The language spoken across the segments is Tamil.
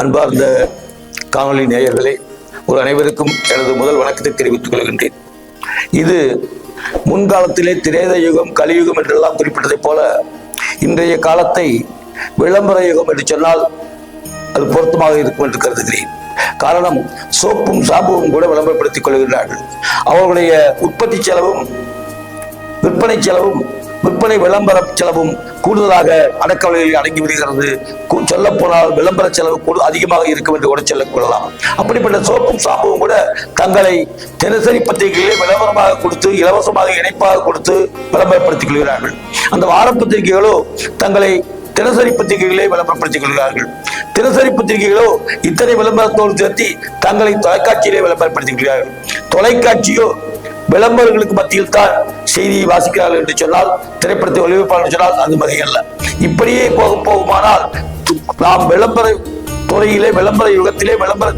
அன்பார்ந்த காணொலி நேயர்களே ஒரு அனைவருக்கும் எனது முதல் வணக்கத்தை தெரிவித்துக் கொள்கின்றேன். இது முன்காலத்திலே திரேத யுகம் கலியுகம் என்றெல்லாம் குறிப்பிட்டதைப் போல இன்றைய காலத்தை விளம்பர யுகம் என்று சொன்னால் அது பொருத்தமாக இருக்கும் என்று கருதுகிறேன். காரணம் சோப்பும் சாம்புவும் கூட விளம்பரப்படுத்திக் கொள்கின்றார்கள். அவர்களுடைய உற்பத்தி செலவும் விற்பனை செலவும் விற்பனை விளம்பர செலவும் கூடுதலாக அடக்கவலையில் அடங்கி விடுகிறது. சொல்ல போனால் விளம்பர செலவு கூடு அதிகமாக இருக்கும் என்று கூட சொல்லிக் கொள்ளலாம். அப்படிப்பட்ட சோப்பும் சாம்பும் கூட தங்களை தினசரி பத்திரிகைகளை விளம்பரமாக கொடுத்து இலவசமாக இணைப்பாக கொடுத்து விளம்பரப்படுத்திக் கொள்கிறார்கள். அந்த வார பத்திரிகைகளோ தங்களை தினசரி பத்திரிகைகளை விளம்பரப்படுத்திக் கொள்கிறார்கள். தினசரி பத்திரிகைகளோ இத்தனை விளம்பரத்தோடு சேர்த்து தங்களை தொலைக்காட்சியிலே விளம்பரப்படுத்திக் கொள்கிறார்கள். தொலைக்காட்சியோ விளம்பரங்களுக்கு மத்தியில் தான் செய்தியை வாசிக்கிறார்கள் என்று சொன்னால் திரைப்படத்தை ஒளிபரப்பாளர் சொன்னால் அது மிகையல்ல இப்படியே போக போகுமானால் நாம் விளம்பர துறையிலே விளம்பர யுகத்திலே விளம்பர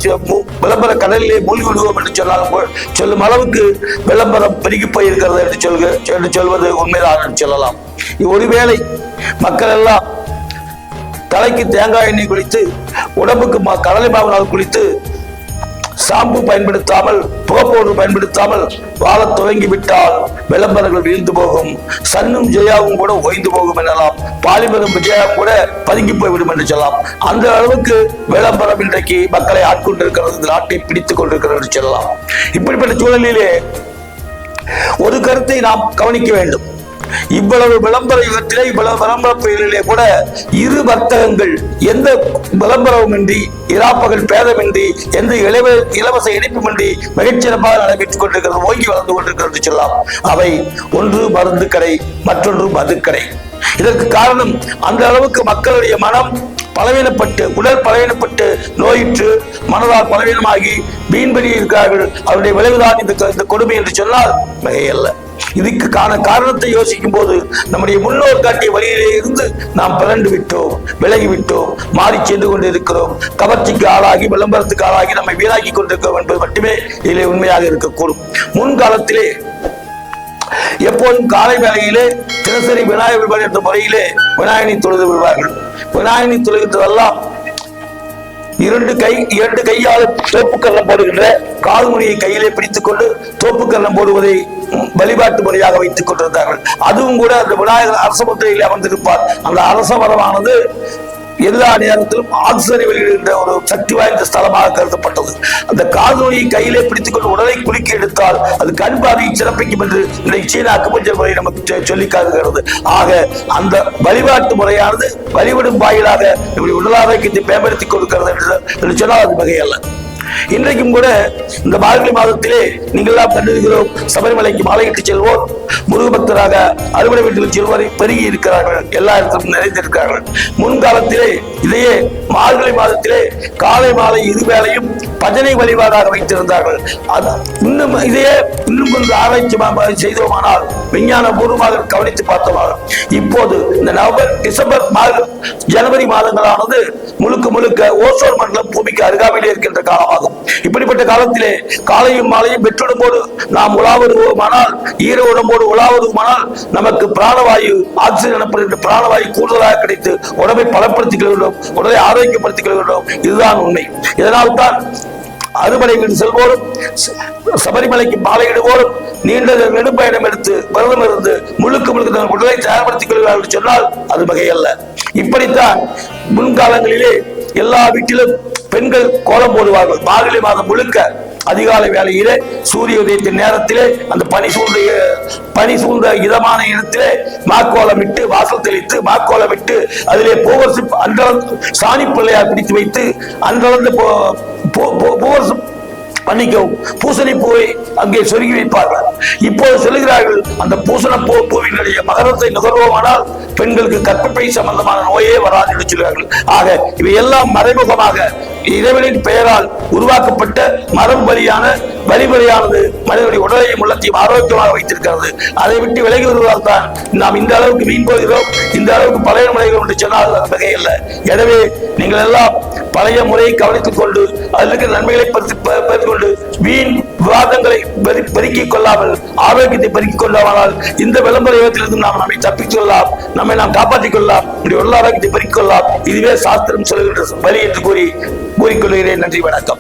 விளம்பர கடலிலே மூழ்கி விடுவோம் என்று சொன்னால் சொல்லும் அளவுக்கு விளம்பரம் பெருகி போயிருக்கிறது என்று சொல்க என்று சொல்வது உண்மைதான் என்று சொல்லலாம். ஒருவேளை மக்கள் எல்லாம் தலைக்கு தேங்காய் எண்ணெய் குளித்து உடம்புக்கு கடலை மாவினால் குளித்து ஷாம்பு பயன்படுத்தாமல் புகப்போடு பயன்படுத்தாமல் வாழத் தொடங்கி விட்டால் விளம்பரங்கள் வீழ்ந்து போகும். சன்னும் ஜெயாவும் கூட ஓய்ந்து போகும் எனலாம். பாலிமரம் விஜயாவும் கூட பதுங்கி போய்விடும் என்று சொல்லலாம். அந்த அளவுக்கு விளம்பரம் இன்றைக்கு மக்களை ஆட்கொண்டிருக்கிறது நாட்டை பிடித்துக் கொண்டிருக்கிறது என்று சொல்லலாம். இப்படிப்பட்ட சூழலிலே ஒரு கருத்தை நாம் கவனிக்க வேண்டும். இவ்வளவு விளம்பர யுகத்திலே இவ்வளவு விளம்பர பெயரிலே கூட இரு வர்த்தகங்கள் எந்த விளம்பரமுமின்றி இராப்பகல் பேதமின்றி எந்த இலவ இலவச இணைப்புமின்றி மிகச்சிறப்பாக நடைபெற்றுக் கொண்டிருக்கிறது ஓங்கி வளர்ந்து கொண்டிருக்கிறது சொல்லலாம். அவை ஒன்று மருந்து கடை மற்றொன்று மதுக்கடை. இதற்கு காரணம் அந்த அளவுக்கு மக்களுடைய மனம் பலவீனப்பட்டு உடல் பலவீனப்பட்டு நோயிற்று மனதால் பலவீனமாகி வீண்படி இருக்கிறார்கள். அவருடைய விளைவுதான் இந்த இந்த கொடுமை என்று சொன்னால் மிகையல்ல இதுக்கு காண காரணத்தை யோசிக்கும் போது நம்முடைய முன்னோர் காட்டிய வழியிலே இருந்து நாம் பிறண்டு விட்டோம் விலகி விட்டோம் மாறி சென்று கொண்டிருக்கிறோம். கவர்ச்சிக்கு ஆளாகி விளம்பரத்துக்கு ஆளாகி நம்மை வீணாக்கி கொண்டிருக்கிறோம் என்பது மட்டுமே இதிலே உண்மையாக இருக்கக்கூடும். முன்காலத்திலே எப்போதும் காலை வேளையிலே தினசரி விநாயகர் வழிபாடு என்ற முறையிலே விநாயகனை தொழுது விடுவார்கள். விநாயகனை தொழுகின்றதெல்லாம் இரண்டு கை இரண்டு கையால் தோப்பு கல்லம் போடுகின்ற கால்முனியை கையிலே பிடித்துக் கொண்டு தோப்பு கல்லம் போடுவதை வழிபாட்டு முறையாக வைத்துக் கொண்டிருந்தார்கள். அதுவும் கூட அந்த விநாயகர் அரச முத்திரையில் அமர்ந்திருப்பார். அந்த அரச மரமானது எல்லா நேரத்திலும் ஆக்சிஜனை வெளியிடுகின்ற ஒரு சக்தி வாய்ந்த ஸ்தலமாக கருதப்பட்டது. அந்த காதோயை கையிலே பிடித்துக் கொண்டு உடலை குலுக்கி எடுத்தால் அது கண் பார்வையை சிறப்பிக்கும் என்று இன்றைக்கு சீன அக்குபஞ்சர் முறை நமக்கு சொல்லி காட்டுகிறது. ஆக அந்த வழிபாட்டு முறையானது வழிபடும் வாயிலாக இப்படி உடல் ஆரோக்கியத்தை மேம்படுத்திக் கொடுக்கிறது என்று- சொன்னால் அது வகையல்ல இன்றைக்கும் கூட இந்த மார்கழி மாதத்திலே நீங்கள்லாம் எல்லாம் கண்டிருக்கிறோம். சபரிமலைக்கு மாலையிட்டு செல்வோர் முருகபக்தராக அறுவடை வீட்டில் செல்வோரை பெருகி இருக்கிறார்கள். எல்லா இடத்திலும் நிறைந்திருக்கிறார்கள். முன்காலத்திலே இதையே மார்கழி மாதத்திலே காலை மாலை இருவேளையும் பஜனை வழிபாடாக வைத்திருந்தார்கள். இன்னும் இதையே இன்னும் கொஞ்சம் ஆராய்ச்சி செய்தோமானால் விஞ்ஞான பூர்வமாக கவனித்து பார்த்தோமாக இப்போது இந்த நவம்பர் டிசம்பர் மாதம் ஜனவரி மாதங்களானது முழுக்க முழுக்க ஓசோன் மண்டலம் பூமிக்கு அருகாமையில் இருக்கின்ற காலமாகும். இப்படிப்பட்ட காலத்திலே காலையும் மாலையும் பெற்றிடும்போது நாம் உலாவருவோமானால் ஈர உடம்போடு உலாவருவோமானால் நமக்கு பிராணவாயு ஆக்சிஜன் எனப்படுகின்ற பிராணவாயு கூடுதலாக கிடைத்து உடம்பை பலப்படுத்திக் கொள்கிறோம் உடலை ஆரோக்கியப்படுத்திக் கொள்கிறோம் இதுதான் உண்மை. இதனால் தான் அறுபடை வீடு செல்வோரும் சபரிமலைக்கு பாலையிடுவோரும் நீண்ட நெடுப்பயணம் எடுத்து விரதம் இருந்து முழுக்க முழுக்க தங்கள் உடலை தயார்படுத்திக் கொள்கிறார்கள் சொன்னால் அது வகையல்ல. இப்படித்தான் முன்காலங்களிலே எல்லா வீட்டிலும் பெண்கள் கோலம் போடுவார்கள். மார்கழி மாதம் முழுக்க அதிகாலை வேளையிலே சூரிய உதயத்தின் நேரத்திலே அந்த பனி சூழ்ந்த பனி சூழ்ந்த இதமான இடத்திலே மாக்கோலமிட்டு வாசல் தெளித்து மாக்கோலமிட்டு அதிலே பூவரசு அன்றளந்து சாணி பிள்ளையார் பிடித்து வைத்து அன்றளந்து போ- போ- போ- பூவரசு மன்னிக்கவும் பூசணி பூவை அங்கே சொருகி வைப்பார்கள். இப் அந்த பூசண பூ பூவினுடைய மகரத்தை நுகர்வோமானால் பெண்களுக்கு கற்பப்பை சம்பந்தமான நோயே வராது என்று சொல்கிறார்கள். ஆக இவை எல்லாம் மறைமுகமாக இறைவனின் பெயரால் உருவாக்கப்பட்ட மரபு வழியான வழிமுறையானது மனிதனுடைய உடலையும் உள்ளத்தையும் ஆரோக்கியமாக வைத்திருக்கிறது. அதை விட்டு விலகி வருவதால் தான் நாம் இந்த அளவுக்கு மீன் போகிறோம் இந்த அளவுக்கு பழைய முறைகள் என்று சொன்னால் அது மிகையில்லை எனவே நீங்கள் எல்லாம் பழைய முறையை கவனித்துக் கொண்டு அதில் இருக்கிற நன்மைகளை பறித்து- ப- கொண்டு வீண் விவாதங்களை பெருக்கிக் கொள்ளாமல் ஆரோக்கியத்தை பெருக்கிக் கொள்ளாமல் இந்த விளம்பர யுகத்திலிருந்து நாம் நம்மை தப்பித்துக் கொள்ளலாம் நம்மை நாம் காப்பாற்றிக் கொள்ளலாம் இப்படி உள்ள ஆரோக்கியத்தை பெருக்கிக் கொள்ளலாம். இதுவே சாஸ்திரம் சொல்கின்ற வழி என்று கூறி கூறிக்கொள்கிறேன் நன்றி வணக்கம்.